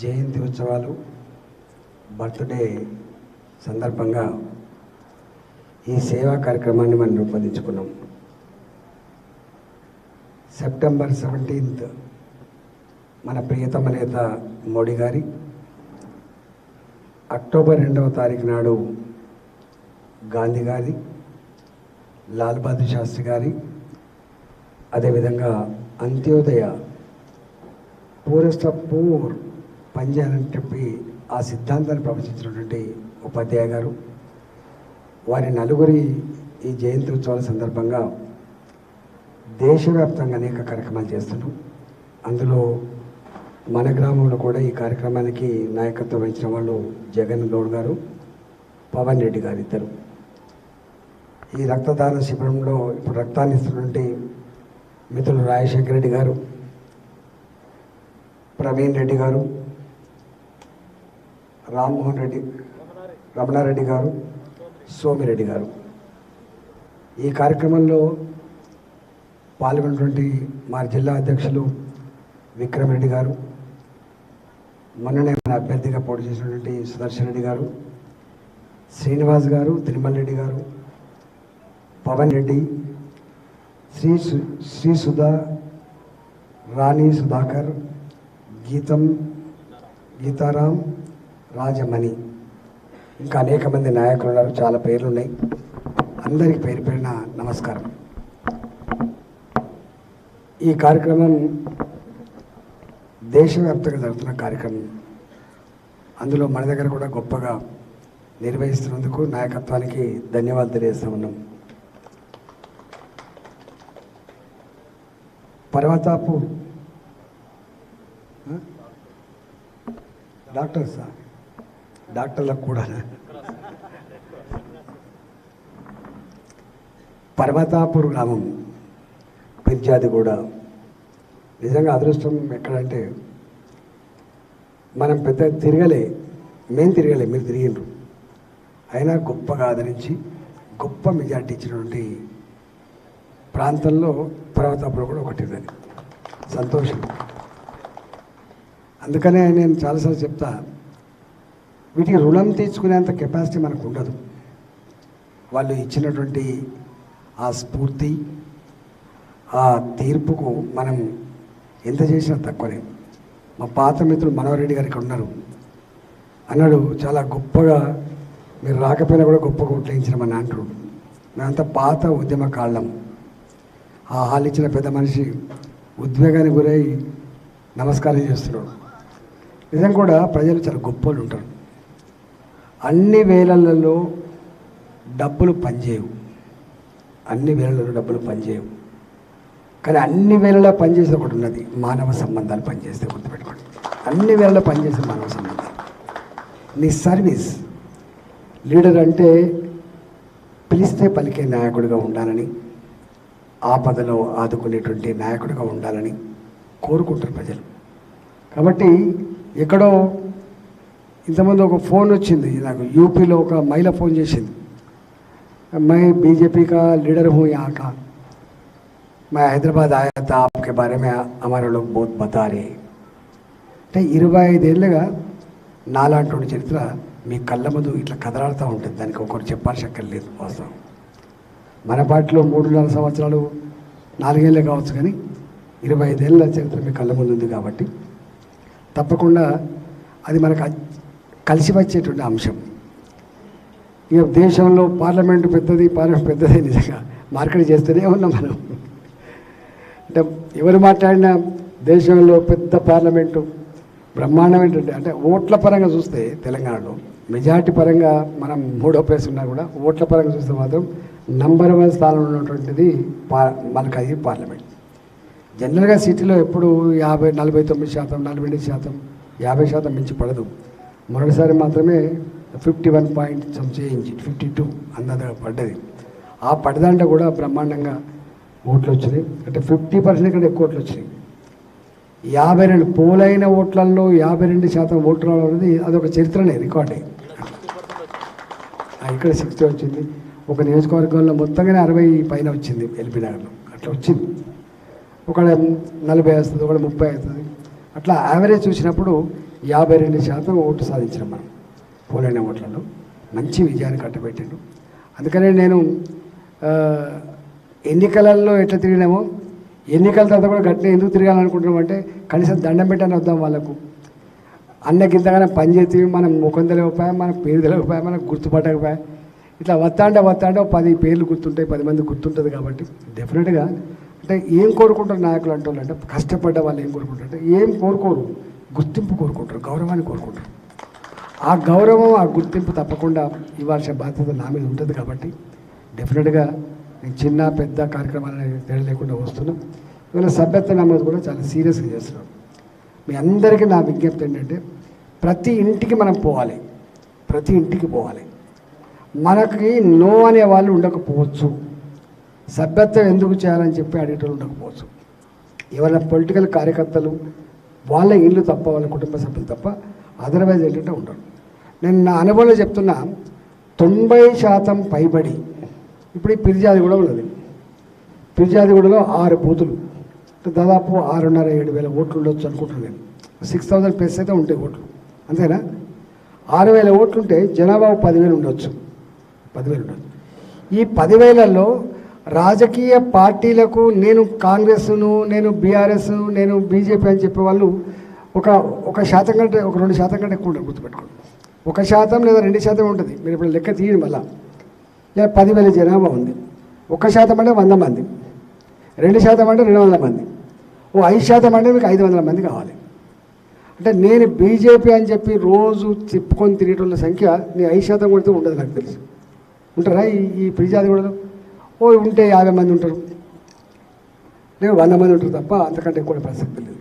జయంతి ఉత్సవాలు బర్త్డే సందర్భంగా ఈ సేవా కార్యక్రమాన్ని మనం రూపొందించుకున్నాం. సెప్టెంబర్ సెవెంటీన్త్ మన ప్రియతమ నేత మోడీ గారి అక్టోబర్ రెండవ తారీఖు నాడు గాంధీ గారి లాల్ బహదూర్ శాస్త్రి గారి అదేవిధంగా అంత్యోదయ పూరెస్ట్ పూర్ పంజాబ్ చెప్పి ఆ సిద్ధాంతాన్ని ప్రవచించినటువంటి ఉపాధ్యాయ గారు వారి నలుగురి ఈ జయంతి ఉత్సవాల సందర్భంగా దేశవ్యాప్తంగా అనేక కార్యక్రమాలు చేస్తున్నాం అందులో మన గ్రామంలో కూడా ఈ కార్యక్రమానికి నాయకత్వం వహించిన వాళ్ళు జగన్ గౌడ్ గారు పవన్ రెడ్డి గారు ఇద్దరు. ఈ రక్తదాన శిబిరంలో ఇప్పుడు రక్తాన్ని ఇస్తున్నటువంటి మిత్రులు రాజశేఖర రెడ్డి గారు ప్రవీణ్ రెడ్డి గారు రామ్మోహన్ రెడ్డి రమణారెడ్డి గారు సోమిరెడ్డి గారు. ఈ కార్యక్రమంలో పాల్గొన్నటువంటి మా జిల్లా అధ్యక్షులు విక్రమ్ రెడ్డి గారు మొన్ననే మన అభ్యర్థిగా పోటీ చేసినటువంటి సుదర్శన్ రెడ్డి గారు శ్రీనివాస్ గారు తిరుమల రెడ్డి గారు పవన్ రెడ్డి శ్రీ సు- శ్రీ సుధా రాణి సుధాకర్ గీతం గీతారాం రాజమణి. ఇంకా అనేక మంది నాయకులు ఉన్నారు చాలా పేర్లు ఉన్నాయి అందరికి పేరు పేరున నమస్కారం. ఈ కార్యక్రమం దేశవ్యాప్తంగా జరుగుతున్న కార్యక్రమం. అందులో మన దగ్గర కూడా గొప్పగా నిర్వహిస్తున్నందుకు నాయకత్వానికి ధన్యవాదాలు తెలియజేస్తూ ఉన్నాం. పర్వతాపు డాక్టర్ సార్. డాక్టర్లకు కూడా. పర్వతాపూర్ గ్రామం పంచాయతీ కూడా. నిజంగా అదృష్టం ఎక్కడంటే మనం పెద్ద తిరగలే మేము తిరగలే మీరు తిరిగిండ్రు అయినా గొప్పగా ఆదరించి గొప్ప మెజార్టీ ఇచ్చినటువంటి ప్రాంతంలో పర్వతాపురం కూడా ఒకటి ఉన్నది. సంతోషం. అందుకనే నేను చాలాసార్లు చెప్తా వీటికి రుణం తీర్చుకునేంత కెపాసిటీ మనకు ఉండదు. వాళ్ళు ఇచ్చినటువంటి ఆ స్ఫూర్తి ఆ తీర్పుకు మనం ఎంత చేసినా తక్కువనే. మా పాత మిత్రుడు మనోహరెడ్డి గారు ఇక్కడ ఉన్నారు. అన్నాడు చాలా గొప్పగా మీరు రాకపోయినా కూడా గొప్పగా ఓట్లేయించినామని అంటాడు మేమంతా పాత ఉద్యమ కాళ్ళం. ఆ హాల్ ఇచ్చిన పెద్ద మనిషి ఉద్వేగానికి గురై నమస్కారం చేస్తున్నాడు. నిజం కూడా ప్రజలు చాలా గొప్పలు ఉంటారు. అన్ని వేళలలో డబ్బులు పనిచేయవు. అన్ని వేళలలో డబ్బులు పనిచేయవు. కానీ అన్ని వేళలో పనిచేసే ఒకటి ఉన్నది మానవ సంబంధాలు పనిచేస్తే గుర్తుపెట్టుకోండి. అన్ని వేళలో పనిచేసే మానవ సంబంధాలు. నీ సర్వీస్ లీడర్ అంటే పిలిస్తే పలికే నాయకుడిగా ఉండాలని ఆపదలో ఆదుకునేటువంటి నాయకుడిగా ఉండాలని కోరుకుంటారు ప్రజలు. కాబట్టి ఎక్కడో ఇంతమంది ఒక ఫోన్ వచ్చింది నాకు యూపీలో ఒక మహిళ ఫోన్ చేసింది. మై బీజేపీ కా లీడర్ హూ యా మై హైదరాబాద్ ఆయా తాప్కే బారే మే హమారే అంటే ఇరవై ఐదేళ్ళుగా నాలాంటి చరిత్ర మీ కళ్ళ ముందు ఇట్లా కదలాడుతూ ఉంటుంది. దానికి ఒకరు చెప్పాల్సి అక్కర్లేదు వాస్తవం. మన పార్టీలో మూడున్నర సంవత్సరాలు నాలుగేళ్ళే కావచ్చు కానీ ఇరవై ఐదేళ్ళ చరిత్ర మీ కళ్ళ ముందు ఉంది కాబట్టి తప్పకుండా అది మనకు కలిసి వచ్చేటువంటి అంశం. ఇక దేశంలో పార్లమెంటు పెద్దది పార్లమెంట్ పెద్దది నిజంగా మార్కెట్ చేస్తూనే ఉన్నాం మనం. అంటే ఎవరు మాట్లాడినా దేశంలో పెద్ద పార్లమెంటు బ్రహ్మాండం ఏంటంటే అంటే ఓట్ల పరంగా చూస్తే తెలంగాణలో మెజార్టీ పరంగా మనం మూడో ప్లేస్ ఉన్నా కూడా ఓట్ల పరంగా చూస్తే మాత్రం నంబర్ వన్ స్థానంలో ఉన్నటువంటిది పా మనకు అది పార్లమెంట్. జనరల్గా సిటీలో ఎప్పుడు యాభై నలభై తొమ్మిది శాతం నలభై ఎనిమిది శాతం యాభై శాతం మించి పడదు. మొదటిసారి మాత్రమే fifty one point some change fifty two అన్నది పడ్డది. ఆ పడ్డదంటే కూడా బ్రహ్మాండంగా ఓట్లు వచ్చినాయి. అంటే ఫిఫ్టీ పర్సెంట్ కంటే ఎక్కువ ఓట్లు వచ్చినాయి. యాభై రెండు పోలైన ఓట్లలో యాభై రెండు శాతం ఓట్లు రావడం అనేది అదొక చరిత్రనే రికార్డే. ఆ, ఇక్కడ సిక్స్టీ వచ్చింది. ఒక నియోజకవర్గంలో మొత్తంగానే అరవై పైన వచ్చింది ఎల్బీ నగర్లో. అట్లా వచ్చింది. ఒక నలభై వేస్తుంది ఒక ముప్పై అవుతుంది అట్లా యావరేజ్ చూసినప్పుడు యాభై రెండు శాతం ఓటు సాధించిన మనం. పోలైన ఓట్లలో. మంచి విజయాన్ని కట్టబెట్టాడు అందుకనే నేను ఎన్నికలలో ఎట్లా తిరిగినామో ఎన్నికల తర్వాత కూడా గట్టిన ఎందుకు తిరగాలనుకుంటున్నాం అంటే కనీసం దండం పెట్టని వద్దాం వాళ్ళకు. అన్నకి ఇంతగానో పని చేతి మనం ముఖం తెలియకపోయా మనకు పేరు తెలియకపోయా మనకు గుర్తుపట్టకపోయా. ఇట్లా వస్తా అంటే వస్తా అంటే పది పేర్లు గుర్తుంటాయి పది మంది గుర్తుంటుంది కాబట్టి డెఫినెట్గా అంటే ఏం కోరుకుంటారు నాయకులు అంటే కష్టపడ్డ వాళ్ళు ఏం కోరుకుంటారు అంటే ఏం కోరుకోరు. గుర్తింపు కోరుకుంటారు గౌరవాన్ని కోరుకుంటారు. ఆ గౌరవం ఆ గుర్తింపు తప్పకుండా ఇవ్వాల్సిన బాధ్యత నా మీద ఉంటుంది కాబట్టి డెఫినెట్గా నేను చిన్న పెద్ద కార్యక్రమాలను తేడా లేకుండా వస్తున్నాం. ఇవాళ సభ్యత్వ నమోదు కూడా చాలా సీరియస్గా చేస్తున్నాం. మీ అందరికీ నా విజ్ఞప్తి ఏంటంటే ప్రతి ఇంటికి మనం పోవాలి. ప్రతి ఇంటికి పోవాలి. మనకి నో అనే వాళ్ళు ఉండకపోవచ్చు. సభ్యత్వం ఎందుకు చేయాలని చెప్పి అడిగేటోళ్ళు ఉండకపోవచ్చు. ఎవరైనా పొలిటికల్ కార్యకర్తలు వాళ్ళ ఇల్లు తప్ప వాళ్ళ కుటుంబ సభ్యులు తప్ప అదర్వైజ్ ఏంటంటే ఉండరు. నేను నా అనుభవంలో చెప్తున్నా తొంభై శాతం పైబడి ఇప్పుడు ఈ పిరిజాది ఉన్నది. పిరిజాదిగూడలో ఆరు బూతులు. అంటే దాదాపు ఆరున్నర ఏడు వేల ఓట్లు ఉండొచ్చు అనుకుంటున్నాను నేను. సిక్స్ థౌజండ్ ప్లస్ అయితే ఉంటాయి ఓట్లు. అంతేనా? ఆరు వేల ఓట్లు ఉంటే జనాభా పదివేలు ఉండొచ్చు. పదివేలు ఉండొచ్చు. ఈ పదివేలలో రాజకీయ పార్టీలకు నేను కాంగ్రెస్ను నేను బీఆర్ఎస్ నేను బీజేపీ అని చెప్పే వాళ్ళు ఒక ఒక శాతం కంటే ఒక రెండు శాతం కంటే ఎక్కువ ఉంటారు గుర్తుపెట్టుకోండి. ఒక శాతం లేదా రెండు శాతం ఉంటుంది. మీరు ఇప్పుడు లెక్క తీయడం వల్ల లేదా పదివేల జనాభా ఉంది. ఒక శాతం అంటే వంద మంది. రెండు శాతం అంటే రెండు వందల మంది. ఓ ఐదు శాతం అంటే మీకు ఐదు వందల మంది కావాలి. అంటే నేను బీజేపీ అని చెప్పి రోజు తిప్పుకొని తిరిగేటోళ్ళ సంఖ్య నీ ఐదు శాతం కొడితే ఉండదు నాకు తెలుసు. ఉంటారా ఈ ఈ కూడా ఓ ఉంటే యాభై మంది ఉంటారు. లేదు వంద మంది ఉంటారు తప్ప అంతకంటే ఎక్కువ ప్రసక్తి లేదు.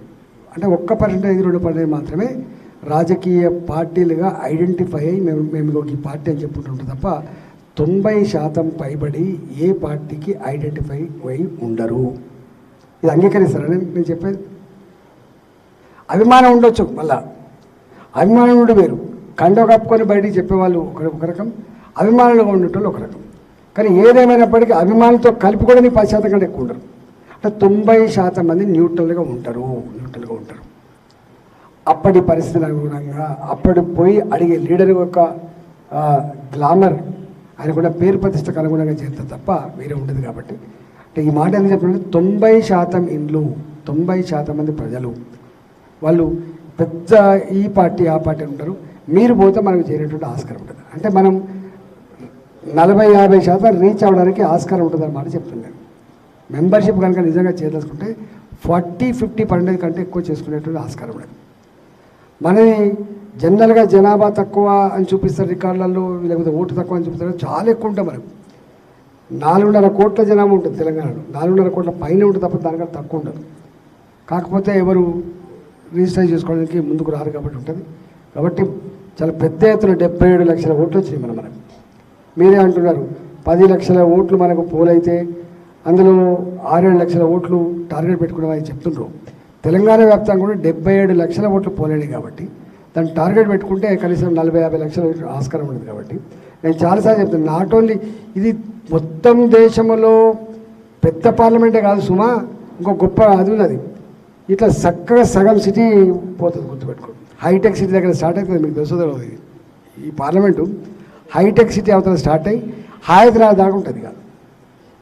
అంటే ఒక్క పర్సెంటేజ్ రెండు పర్సెంటేజ్ మాత్రమే రాజకీయ పార్టీలుగా ఐడెంటిఫై అయ్యి మేము మేము ఈ పార్టీ అని చెప్పుకుంటుంటాం తప్ప తొంభై శాతం పైబడి ఏ పార్టీకి ఐడెంటిఫై అయి ఉండరు. ఇది అంగీకరిస్తారా? నేను నేను చెప్పేది. అభిమానం ఉండొచ్చు మళ్ళా. అభిమానం ఉండి వేరు. కండ కప్పుకొని బయటికి చెప్పేవాళ్ళు ఒక ఒక రకం. అభిమానులుగా ఉండేటోళ్ళు ఒక రకం. కానీ ఏదేమైనప్పటికీ అభిమానులతో కలిపి కూడా నీకు పది శాతం కంటే ఎక్కువ ఉండరు. అంటే తొంభై శాతం మంది న్యూట్రల్గా ఉంటారు న్యూట్రల్గా ఉంటారు. అప్పటి పరిస్థితుల అనుగుణంగా అప్పటి పోయి అడిగే లీడర్ యొక్క గ్లామర్ ఆయన కూడా పేరు ప్రతిష్టకు అనుగుణంగా చేస్తే తప్ప వేరే ఉండదు కాబట్టి. అంటే ఈ మాట ఎందుకు చెప్పాలంటే తొంభై శాతం ఇండ్లు తొంభై శాతం మంది ప్రజలు వాళ్ళు పెద్ద ఈ పార్టీ ఆ పార్టీ ఉంటారు. మీరు పోతే మనకు చేరేటువంటి ఆస్కారం ఉంటుంది. అంటే మనం నలభై యాభై శాతం రీచ్ అవ్వడానికి ఆస్కారం ఉంటుంది అన్నమాట మెంబర్షిప్ కనుక నిజంగా చేయదలుచుకుంటే ఫార్టీ ఫిఫ్టీ పర్సెంటేజ్ కంటే ఎక్కువ చేసుకునేటువంటి ఆస్కారం ఉండదు మనది జనరల్గా జనాభా తక్కువ అని చూపిస్తారు రికార్డులలో లేకపోతే ఓటు తక్కువ అని చూపిస్తారు చాలా ఎక్కువ ఉంటాం మనకు నాలుగున్నర కోట్ల జనాభా ఉంటుంది తెలంగాణలో. నాలుగున్నర కోట్ల పైన ఉంటుంది తప్ప దానికన్నా తక్కువ ఉండదు. కాకపోతే ఎవరు రిజిస్టర్ చేసుకోవడానికి ముందుకు రారు కాబట్టి ఉంటుంది. కాబట్టి చాలా పెద్ద ఎత్తున డెబ్బై ఏడు లక్షల ఓట్లు వచ్చినాయి మనం మనకు. మీరే అంటున్నారు. పది లక్షల ఓట్లు మనకు పోలైతే అందులో ఆరేడు లక్షల ఓట్లు టార్గెట్ పెట్టుకున్నామని చెప్తుండ్రు. తెలంగాణ వ్యాప్తంగా కూడా డెబ్బై ఏడు లక్షల ఓట్లు పోలేడు కాబట్టి దాన్ని టార్గెట్ పెట్టుకుంటే కనీసం నలభై యాభై లక్షల ఓట్లు ఆస్కారం ఉండదు కాబట్టి నేను చాలాసార్లు చెప్తాను నాట్ ఓన్లీ ఇది మొత్తం దేశంలో పెద్ద పార్లమెంటే కాదు సుమా ఇంకో గొప్ప అది ఉన్నది. ఇట్లా చక్కగా సగం సిటీ పోతుంది గుర్తుపెట్టుకోండి హైటెక్ సిటీ దగ్గర స్టార్ట్ అవుతుంది మీకు తెలుసు ఇది. ఈ పార్లమెంటు హైటెక్ సిటీ అవతల స్టార్ట్ అయ్యి హైదరాబాద్ దాకా ఉంటుంది ఇక.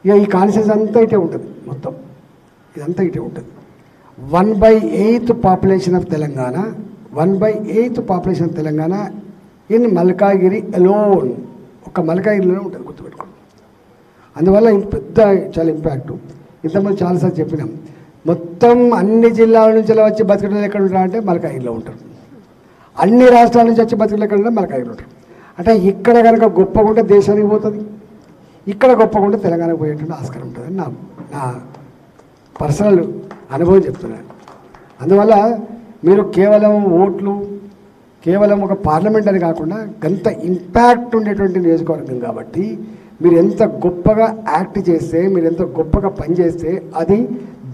ఇక ఈ కాన్షియస్ అంతా ఇటే ఉంటుంది మొత్తం. ఇదంతా ఇటే ఉంటుంది. One by eight population of Telangana one by eight population of Telangana in Malkajgiri alone ఒక మల్కాగిరిలోనే ఉంటుంది గుర్తుపెట్టుకోండి. అందువల్ల పెద్ద చాలా ఇంపాక్ట్ ఇంతకుముందు చాలాసార్లు చెప్పినాం. మొత్తం అన్ని జిల్లాల నుంచి వచ్చి బతికడం ఎక్కడ ఉంటారంటే మల్కాగిరిలో ఉంటారు. అన్ని రాష్ట్రాల నుంచి వచ్చి బతికడం ఎక్కడ ఉంటారు మల్కాగిరిలో ఉంటారు. అంటే ఇక్కడ కనుక గొప్పగా ఉంటే దేశానికి పోతుంది. ఇక్కడ గొప్పగా ఉంటే తెలంగాణకు పోయేటువంటి ఆస్కారం ఉంటుంది నా నా పర్సనల్ అనుభవం చెప్తున్నాను అందువల్ల మీరు కేవలం ఓట్లు కేవలం ఒక పార్లమెంట్ అని కాకుండా గంత ఇంపాక్ట్ ఉండేటువంటి నియోజకవర్గం కాబట్టి మీరు ఎంత గొప్పగా యాక్ట్ చేస్తే మీరు ఎంత గొప్పగా పనిచేస్తే అది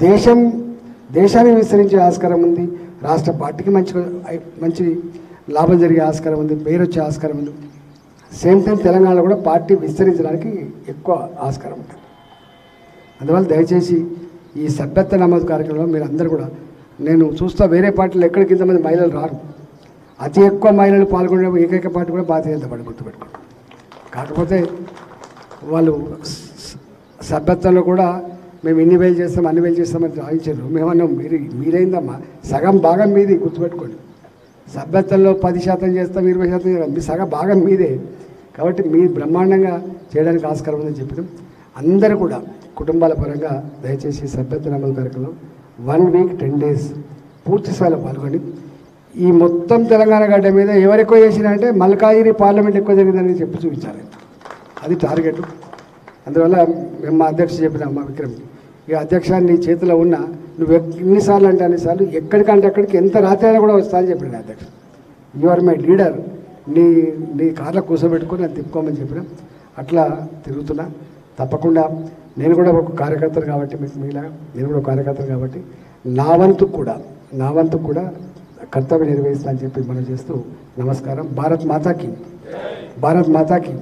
దేశం దేశాన్ని విస్తరించే ఆస్కారం ఉంది. రాష్ట్ర పార్టీకి మంచి మంచి లాభం జరిగే ఆస్కారం ఉంది పేరు వచ్చే ఆస్కారం ఉంది. సేమ్ టైం తెలంగాణలో కూడా పార్టీ విస్తరించడానికి ఎక్కువ ఆస్కారం ఉంటుంది. అందువల్ల దయచేసి ఈ సభ్యత్వ నమోదు కార్యక్రమంలో మీరు అందరూ కూడా నేను చూస్తా వేరే పార్టీలు ఎక్కడికి ఇంతమంది మహిళలు రారు. అతి ఎక్కువ మహిళలు పాల్గొనే ఏకైక పార్టీ కూడా భారతీయ జనతా పార్టీ గుర్తుపెట్టుకోండి కాకపోతే వాళ్ళు సభ్యత్వంలో కూడా మేము ఇన్ని వేలు చేస్తాం అన్ని వేలు చేస్తామని రాయించారు. మేమన్నాం మీరు మీరైందమ్మా సగం భాగం మీది గుర్తుపెట్టుకోండి సభ్యత్వంలో పది శాతం చేస్తాం ఇరవై శాతం చేస్తాం. మీ సగం భాగం మీదే. కాబట్టి మీరు బ్రహ్మాండంగా చేయడానికి ఆస్కారం ఉందని చెప్పడం. అందరూ కూడా కుటుంబాల పరంగా దయచేసి సభ్యత్వ నమోదు కార్యక్రమం వన్ వీక్ టెన్ డేస్ పూర్తి స్థాయిలో పాల్గొని ఈ మొత్తం తెలంగాణ గడ్డ మీద ఎవరు ఎక్కువ చేసినా అంటే పార్లమెంట్ ఎక్కువ జరిగిందని చెప్పి చూపించాలి. అది టార్గెట్. అందువల్ల మేము మా అధ్యక్ష చెప్పినాం మా విక్రమ్ ఈ అధ్యక్ష నీ చేతిలో ఉన్న నువ్వు ఎన్నిసార్లు అంటే అన్నిసార్లు ఎక్కడికంటే అక్కడికి ఎంత రాత్రి అయినా కూడా వస్తా అని చెప్పిన అధ్యక్ష యు ఆర్ మై లీడర్ నీ నీ కార్లో కూర్చోబెట్టుకొని అది తిప్పుకోమని చెప్పిన అట్లా తిరుగుతున్నా. తప్పకుండా నేను కూడా ఒక కార్యకర్తను కాబట్టి మీకు మీలా నేను కూడా ఒక కార్యకర్తను కాబట్టి నా వంతు కూడా నా వంతు కూడా కర్తవ్యం నిర్వహిస్తా అని చెప్పి మనం చేస్తూ నమస్కారం. భారత్ మాతాకి భారత్ మాతాకి.